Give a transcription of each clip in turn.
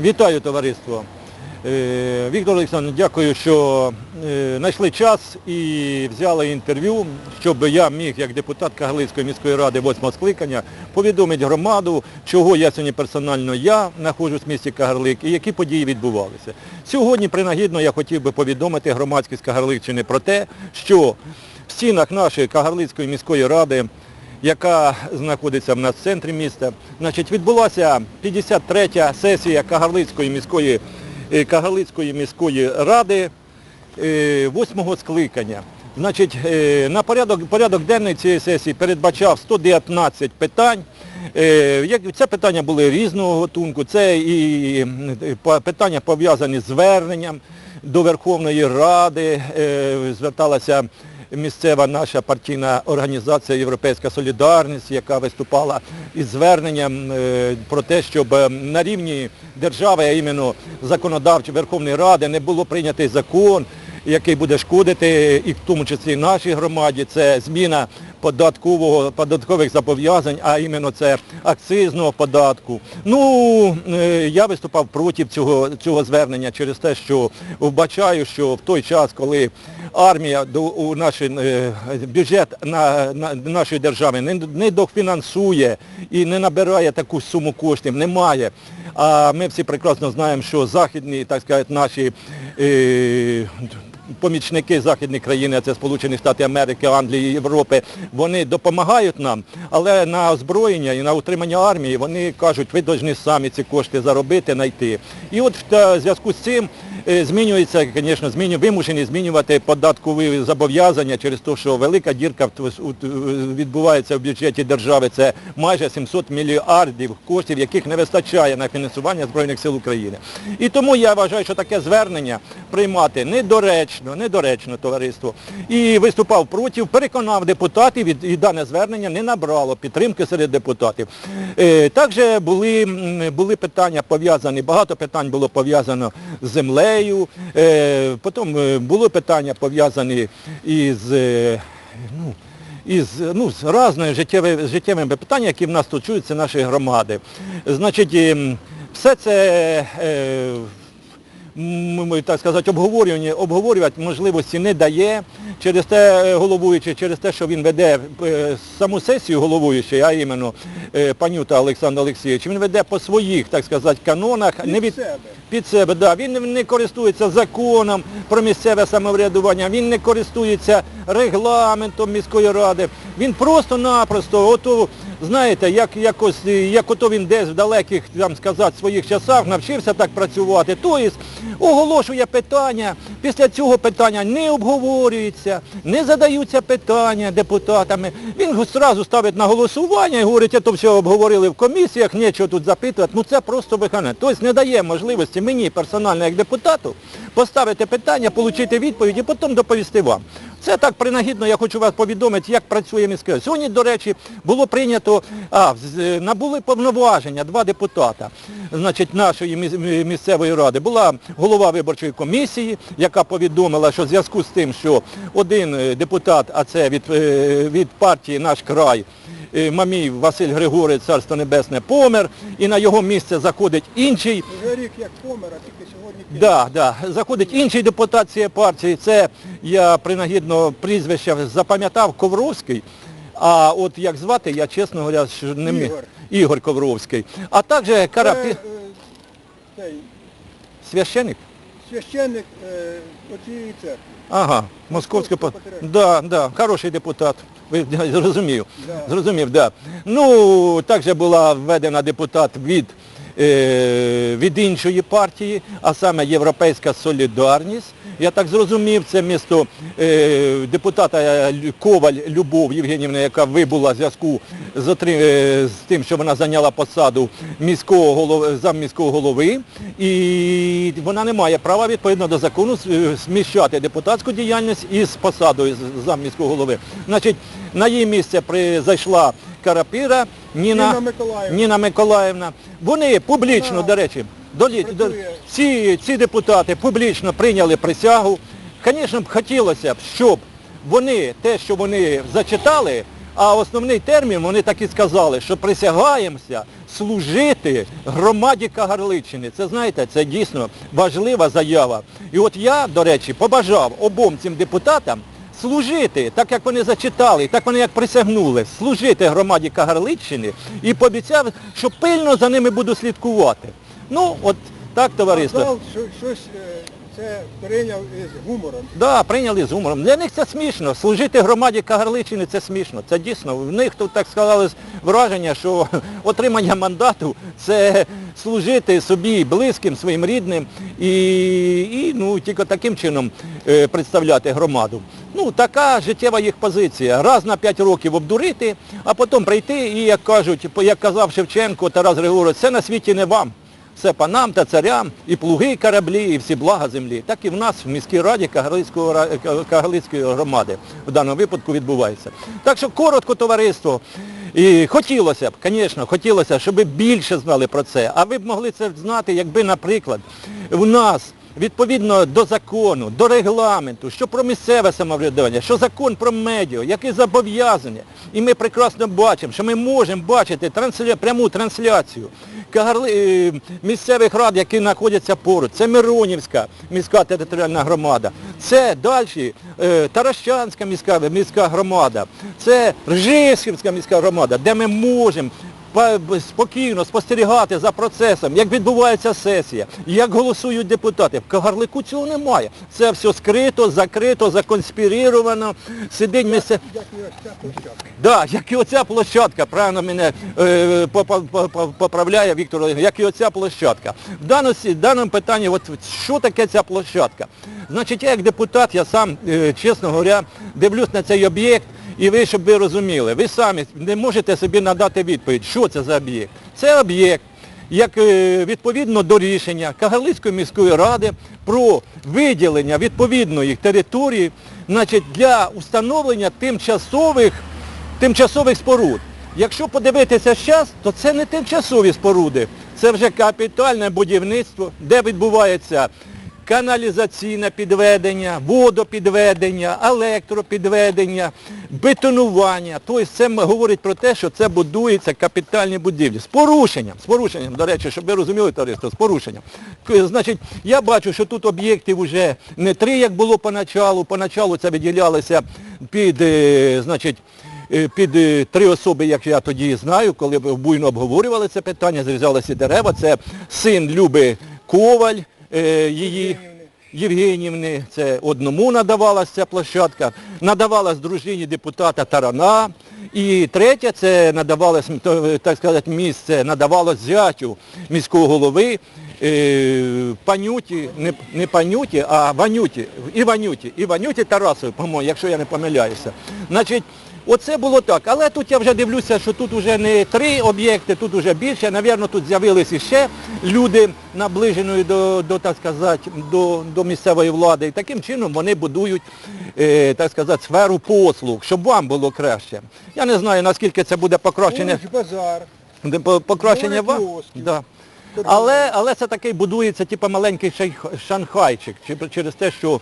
Вітаю товариство. Е, Віктор Олександрович, дякую, що е, знайшли час і взяли інтерв'ю, щоб я міг, як депутат Кагалицької міської ради 8 скликання, повідомити громаду, чого я сьогодні персонально я знаходжусь в місті Кагарлик і які події відбувалися. Сьогодні принагідно я хотів би повідомити громадськість Кагарликщини про те, що в стінах нашої Кагарлицької міської ради яка знаходиться в нас в центрі міста. Значить, відбулася 53-я сесія Кагарлицької міської, е, Кагарлицької міської ради е, восьмого скликання. Значить, е, на порядок, порядок денний цієї сесії передбачав 119 питань. Це питання були різного готунку, це і питання пов'язані з зверненням до Верховної Ради, зверталася місцева наша партійна організація Європейська Солідарність, яка виступала із зверненням е, про те, щоб е, на рівні держави, а іменно законодавчої Верховної Ради, не було прийнятий закон, який буде шкодити і в тому числі нашій громаді. Це зміна податкового, податкових зобов'язань, а іменно це акцизного податку. Ну, е, я виступав проти цього, цього звернення через те, що вбачаю, що в той час, коли армія у нашій, е, бюджет на, на нашої держави не, не дофінансує і не набирає таку суму коштів, немає. А ми всі прекрасно знаємо, що західні, так сказати, наші е, помічники західних країн, це Сполучені Штати Америки, Англії, Європи, вони допомагають нам, але на озброєння і на утримання армії вони кажуть, ви повинні самі ці кошти заробити, знайти. І от в зв'язку з цим е, змінюється, звісно, зміню, вимушені змінювати податкові зобов'язання через те, що велика дірка відбувається в бюджеті держави. Це майже 700 мільярдів коштів, яких не вистачає на фінансування Збройних сил України. І тому я вважаю, що таке звернення приймати недоречно, недоречно товариство. І виступав проти, переконав депутатів, і, дане звернення не набрало підтримки серед депутатів. Е, також були, були питання пов'язані, багато питань було пов'язано з землею, е, потім е, були питання пов'язані із, е, ну, із ну, з різними життєвими, життєвими питаннями, які в нас тут чуються наші громади. Значить, все це е, так сказати, обговорювати можливості не дає через те головуючи, головуючий, через те, що він веде е, саму сесію головуючий, а іменно е, панюта Олександр Олексійович, він веде по своїх, так сказати, канонах, не від себе. під себе, да. Він не- користується законом про місцеве самоврядування, він не користується регламентом міської ради. Він просто-напросто, ото, знаєте, як якось, е, як ото він десь в далеких, там сказати, своїх часах навчився так працювати. Тобто оголошує питання, після цього питання не обговорюється, не задаються питання депутатами. Він одразу ставить на голосування і говорить, це то все обговорили в комісіях, нічого тут запитувати. Ну це просто виконання. Тобто не дає можливості мені персонально як депутату поставити питання, отримати відповідь і потім доповісти вам. Це так принагідно, я хочу вас повідомити, як працює міська. рада. Сьогодні, до речі, було прийнято, а, набули повноваження два депутата значить, нашої місцевої ради. Була голова виборчої комісії, яка повідомила, що в зв'язку з тим, що один е, депутат, а це від, е, від партії «Наш край», е, Мамій Василь Григорович, Царство Небесне, помер, і на його місце заходить інший Вже рік як помер, а тільки. Да, да. Заходить інший депутат цієї партії, це я принагідно прізвище запам'ятав Ковровський. А от як звати, я чесно говоря, що не міг. Ігор. Ігор Ковровський. А також Карапі... Це, е, цей, священик? священник е, оцієї церкви. Ага, московський по... Московського Да, да, хороший депутат. Ви зрозумів. Да. Зрозумів, да. Ну, також була введена депутат від, від іншої партії, а саме Європейська Солідарність. Я так зрозумів, це місто е, депутата Коваль Любов Євгенівна, яка вибула в зв'язку е, з тим, що вона зайняла посаду міського голови, замміського голови. І вона не має права відповідно до закону с- е, депутатську діяльність із посадою замміського голови. Значить, на її місце зайшла Карапіра Ніна, Ніна Миколаївна. Ніна Миколаївна. Вони публічно, Да. до речі, до, лі- до, Працює. ці, ці депутати публічно прийняли присягу. Звісно б хотілося б, щоб вони те, що вони зачитали, А основний термін вони так і сказали, що присягаємося служити громаді Кагарличини. Це знаєте, це дійсно важлива заява. І от я, до речі, побажав обом цим депутатам служити, так як вони зачитали, так вони як присягнули, служити громаді Кагарличини і пообіцяв, що пильно за ними буду слідкувати. Ну, от так, товариство. Щось е, це прийняв із гумором. Да, прийняли з гумором. Для них це смішно. Служити громаді Кагарличини це смішно. Це дійсно. В них тут так сказали враження, що отримання мандату це служити собі близьким, своїм рідним і, і ну, тільки таким чином е, представляти громаду. Ну, така життєва їх позиція. Раз на п'ять років обдурити, а потім прийти і, як кажуть, як казав Шевченко, Тарас Григорович, це на світі не вам. Це панам та царям, і плуги, і кораблі, і всі блага землі. Так і в нас в міській раді Кагалицької громади в даному випадку відбувається. Так що коротко, товариство. І хотілося б, звісно, хотілося, щоб ви більше знали про це. А ви б могли це знати, якби, наприклад, в нас відповідно до закону, до регламенту, що про місцеве самоврядування, що закон про медіа, які зобов'язання. І ми прекрасно бачимо, що ми можемо бачити трансля... пряму трансляцію е, місцевих рад, які знаходяться поруч. Це Миронівська міська територіальна громада, це далі е, Таращанська міська, міська громада, це Ржевськівська міська громада, де ми можемо спокійно спостерігати за процесом, як відбувається сесія, як голосують депутати. В Кагарлику цього немає. Це все скрито, закрито, законспірировано. Сидить місце. Да, як і оця площадка, правильно мене е, поправляє Віктор Олегович, як і оця площадка. В даному, сі- даному питанні, от що таке ця площадка? Значить, я як депутат, я сам, е, чесно говоря, дивлюсь на цей об'єкт, і ви, щоб ви розуміли, ви самі не можете собі надати відповідь, що це за об'єкт. Це об'єкт, як е, відповідно до рішення Кагалицької міської ради про виділення відповідної території значить, для установлення тимчасових, тимчасових споруд. Якщо подивитися зараз, то це не тимчасові споруди, це вже капітальне будівництво, де відбувається каналізаційне підведення, водопідведення, електропідведення, бетонування. Тобто це говорить про те, що це будуються капітальні будівлі. З порушенням, з порушенням, до речі, щоб ви розуміли, товариство, з порушенням. Значить, я бачу, що тут об'єктів вже не три, як було поначалу. Поначалу це виділялося під, е, значить, е, під е, три особи, як я тоді знаю, коли буйно обговорювали це питання, зрізалися дерева. Це син Люби Коваль, е, її Євгенівни, це одному надавалася ця площадка, надавалась дружині депутата Тарана. І третє, це надавалось, так сказати, місце, надавалось зятю міського голови е, Панюті, не, не Панюті, а Ванюті, Іванюті, Іванюті Тарасові, по-моєму, якщо я не помиляюся. Значить, Оце було так. Але тут я вже дивлюся, що тут вже не три об'єкти, тут вже більше. Навірно, тут з'явилися ще люди наближеної до, до, так сказати, до, до місцевої влади. І таким чином вони будують, е, так сказати, сферу послуг, щоб вам було краще. Я не знаю, наскільки це буде покращення, базар. покращення вам. Да. Але, але це такий будується, типу, маленький шанхайчик, через те, що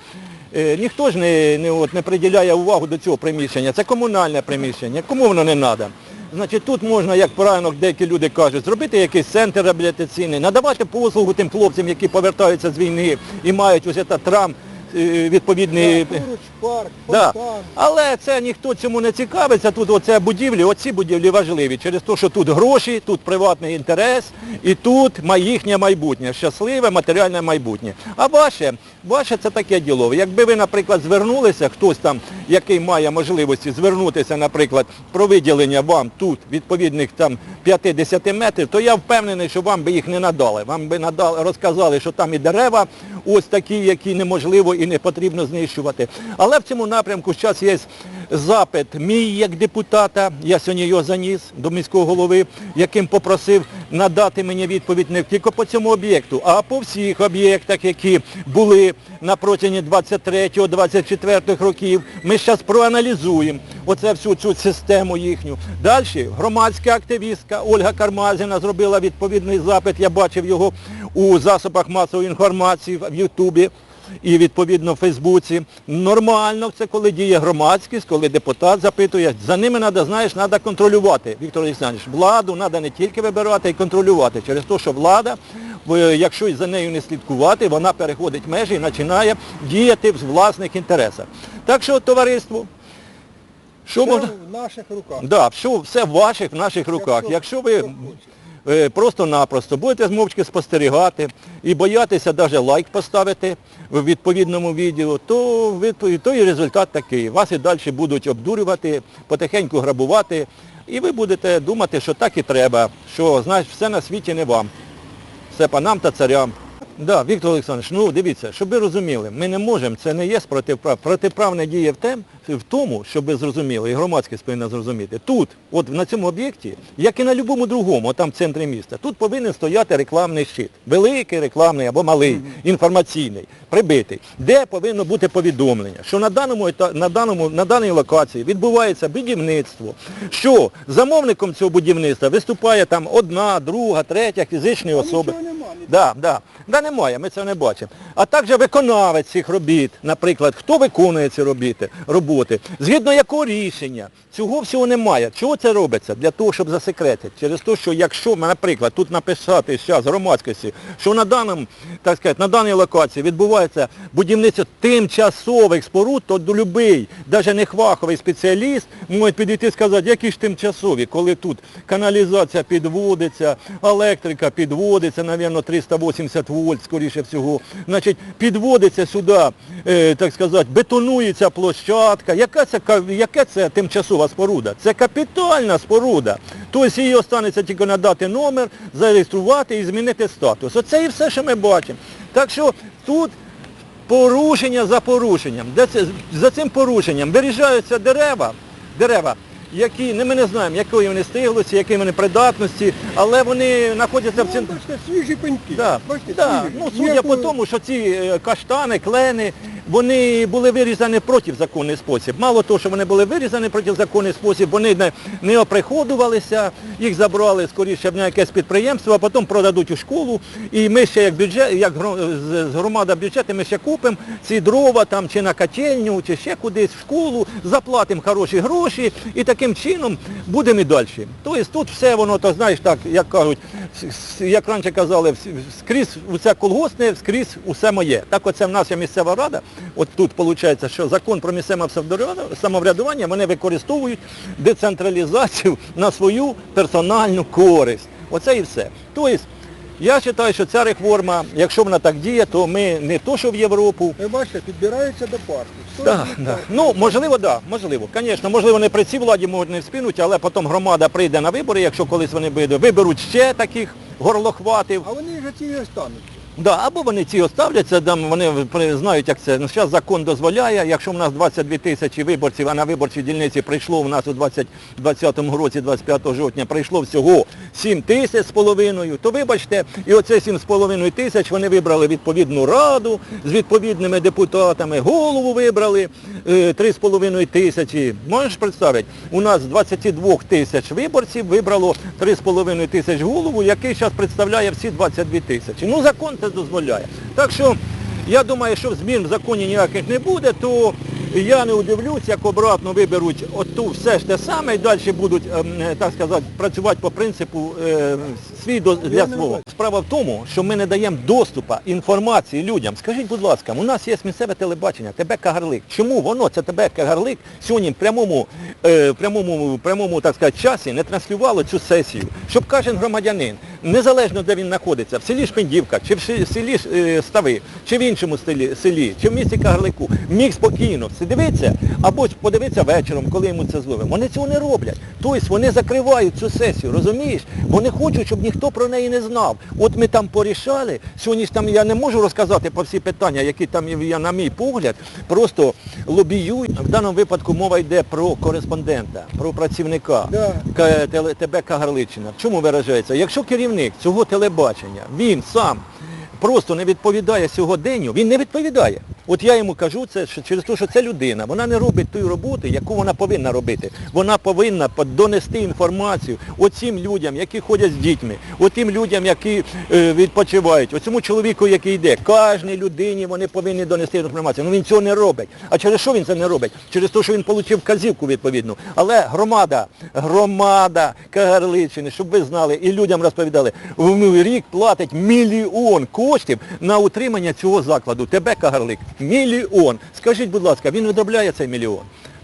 ніхто ж не, не, от, не приділяє увагу до цього приміщення. Це комунальне приміщення. Кому воно не треба? Значить, тут можна, як правильно деякі люди кажуть, зробити якийсь центр реабілітаційний, надавати послугу тим хлопцям, які повертаються з війни і мають ось этот трам е, відповідний. Поруч парк, Да. Але це ніхто цьому не цікавиться. Тут оце будівлі, оці будівлі важливі. Через те, що тут гроші, тут приватний інтерес і тут їхнє майбутнє, щасливе матеріальне майбутнє. А ваше, ваше це таке діло. Якби ви, наприклад, звернулися, хтось там, який має можливості звернутися, наприклад, про виділення вам тут відповідних там 5-10 метрів, то я впевнений, що вам би їх не надали. Вам би надали, розказали, що там і дерева ось такі, які неможливо і не потрібно знищувати. Але в цьому напрямку зараз є запит мій як депутата, я сьогодні його заніс до міського голови, яким попросив надати мені відповідь не тільки по цьому об'єкту, а по всіх об'єктах, які були на протязі 23-24 років. Ми зараз проаналізуємо оце всю цю систему їхню. Далі громадська активістка Ольга Кармазіна зробила відповідний запит, я бачив його у засобах масової інформації в Ютубі. І відповідно в Фейсбуці. Нормально це коли діє громадськість, коли депутат запитує. За ними треба, знаєш, треба контролювати. Віктор Олександрович, владу треба не тільки вибирати, а й контролювати. Через те, що влада, якщо за нею не слідкувати, вона переходить межі і починає діяти в власних інтересах. Так що, товариство, що Все можна... в наших руках. Да, все, все в ваших, в наших руках. Якщо Якщо ви просто-напросто будете мовчки спостерігати і боятися навіть лайк поставити в відповідному відео, то, то і результат такий. Вас і далі будуть обдурювати, потихеньку грабувати, і ви будете думати, що так і треба, що знаєш, все на світі не вам, все панам та царям. Да, Віктор Олександрович, ну дивіться, щоб ви розуміли, ми не можемо, це не є протиправ. Протиправне діє в, тем, в тому, щоб ви зрозуміли, і громадськість повинна зрозуміти. Тут, от на цьому об'єкті, як і на будь-якому другому, там в центрі міста, тут повинен стояти рекламний щит. Великий рекламний або малий, інформаційний, прибитий, де повинно бути повідомлення, що на даному, на даному, на даній локації відбувається будівництво, що замовником цього будівництва виступає там одна, друга, третя фізичні особи. Да, да. Да немає, ми це не бачимо. А також виконавець цих робіт, наприклад, хто виконує ці робіти, роботи, згідно якого рішення. Цього всього немає. Чого це робиться? Для того, щоб засекретити. Через те, що якщо, наприклад, тут написати зараз громадськості, що на даному, так сказати, на даній локації відбувається будівництво тимчасових споруд, то любий, навіть не хваховий спеціаліст, може підійти і сказати, які ж тимчасові, коли тут каналізація підводиться, електрика підводиться, навірно, 380 вольт, скоріше всього. Значить, підводиться сюди, е, так сказати, бетонується площадка. Яка це, ка- яке це тимчасова споруда? Це капітальна споруда. Тобто її останеться тільки надати номер, зареєструвати і змінити статус. Оце і все, що ми бачимо. Так що тут порушення за порушенням. За цим порушенням виріжаються дерева, дерева, які, не ми не знаємо, якої вони стиглості, якої вони придатності, але вони знаходяться в Ну, центрі. бачите, свіжі пеньки. Да, Бачите, да. свіжі. Ну, судя Ніякого- по тому, що ці е, каштани, клени, вони були вирізані протизаконний спосіб. Мало того, що вони були вирізані протизаконний спосіб, вони не, не оприходувалися, їх забрали скоріше на якесь підприємство, а потім продадуть у школу. І ми ще як бюджет, як з- громада бюджету, ми ще купимо ці дрова там чи на котельню, чи ще кудись в школу, заплатимо хороші гроші і таким чином будемо і далі. Тобто тут все воно, то знаєш, так, як кажуть, як раніше казали, скрізь усе колгоспне, скрізь усе моє. Так оце в нас є місцева рада. От тут виходить, що закон про місцеве самоврядування вони використовують децентралізацію на свою персональну користь. Оце і все. Тобто, я вважаю, що ця реформа, якщо вона так діє, то ми не то, що в Європу, Ви бачите, підбираються до партії. Да, да. Ну, можливо, так, да, можливо. Звісно, можливо, не при цій владі можуть не вспінуть, але потім громада прийде на вибори, якщо колись вони вийдуть, виберуть ще таких горлохватів. А вони вже ці не остануться. Да, або вони ці оставляться, там вони знають, як це. Ну, зараз закон дозволяє, якщо в нас 22 тисячі виборців, а на виборчі дільниці прийшло в нас у 2020 році, 25 жовтня, прийшло всього 7 тисяч з половиною, то вибачте, і оце 7 з половиною тисяч вони вибрали відповідну раду з відповідними депутатами, голову вибрали е, 3,5 тисячі. Можеш представити? У нас 22 тисяч виборців вибрало 3,5 тисяч голову, який зараз представляє всі 22 тисячі. Ну закон це дозволяє. Так що я думаю, що змін в законі ніяких не буде, то я не удивлюсь, як обратно виберуть оту все ж те саме і далі будуть, ем, е, так сказати, працювати по принципу е, свій для свого. Справа в тому, що ми не даємо доступу інформації людям. Скажіть, будь ласка, у нас є місцеве телебачення, ТБ Кагарлик. Чому воно, це ТБ Кагарлик, сьогодні в прямому, е, в прямому, в прямому так сказати, часі не транслювало цю сесію? Щоб кожен громадянин, незалежно де він знаходиться, в селі Шпендівка, чи в селі Стави, чи в іншому селі, чи в місті Кагарлику, міг спокійно все дивитися, або ж подивитися вечором, коли йому це зловимо. Вони цього не роблять. Тобто вони закривають цю сесію, розумієш? Вони хочуть, щоб ніхто про неї не знав. От ми там порішали, сьогодні ж там я не можу розказати про всі питання, які там я, на мій погляд, просто лобіюють. В даному випадку мова йде про кореспондента, про працівника Да. ТБ Кагарличина. В чому виражається? Якщо керівник цього телебачення, він сам просто не відповідає сьогоденню, він не відповідає. От я йому кажу це що через те, що це людина. Вона не робить тої роботи, яку вона повинна робити. Вона повинна донести інформацію оцим людям, які ходять з дітьми, отим людям, які е, відпочивають, оцьому чоловіку, який йде. Кожній людині вони повинні донести інформацію. Ну він цього не робить. А через що він це не робить? Через те, що він отримав вказівку відповідну. Але громада, громада Кагарличини, щоб ви знали і людям розповідали, в рік платить мільйон коштів на утримання цього закладу. Тебе, Кагарлик, мільйон. Скажіть, будь ласка, він видробляє цей мільйон?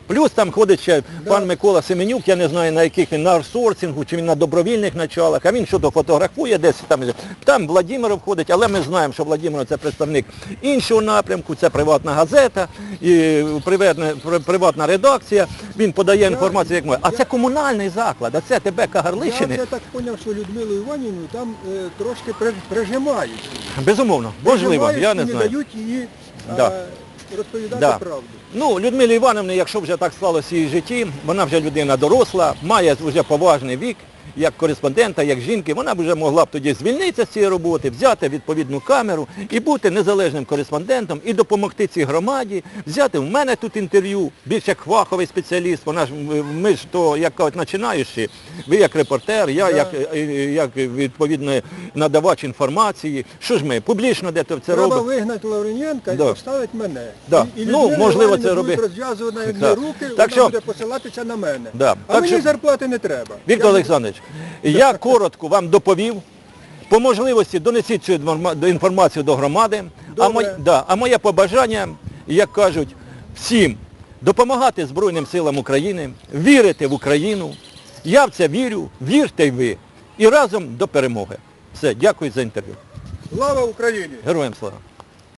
Плюс там ходить ще пан Микола Семенюк, я не знаю на яких він на аутсорсингу, чи він на добровільних началах, а він що-то фотографує десь там. Там Владимиров входить, але ми знаємо, що Владимиров це представник іншого напрямку, це приватна газета, і приватна, редакція, він подає інформацію, як може. А це комунальний заклад, а це тебе Я Кагарличини. вже так зрозумів, що Людмилу Іванівну там е, трошки при- прижимають. Безумовно, можливо, я не не знаю. дають її Да. е, розповідати Да. правду. Ну, Людмила Івановна, якщо вже так склалося в її житті, вона вже людина доросла, має вже поважний вік, як кореспондента, як жінки, вона б вже могла б тоді звільнитися з цієї роботи, взяти відповідну камеру і бути незалежним кореспондентом і допомогти цій громаді, взяти в мене тут інтерв'ю, більш як фаховий спеціаліст, вона ж ми ж то, як кажуть, починаючи, ви як репортер, я як, як відповідно надавач інформації. Що ж ми, публічно де то це Треба робимо? вигнати Лаврененка Да. і поставити мене. Да. І, і Ну, можливо, це буде роби- розв'язувати руки, Так вона що- буде посилатися на мене. Да. А Так мені що- зарплати не треба. Віктор Олександрович, я коротко вам доповів. По можливості донесіть цю інформацію до громади. А, моє, да, а моє побажання, як кажуть, всім допомагати Збройним силам України, вірити в Україну. Я в це вірю, вірте й ви. І разом до перемоги. Все, дякую за інтерв'ю. Слава Україні! Героям слава.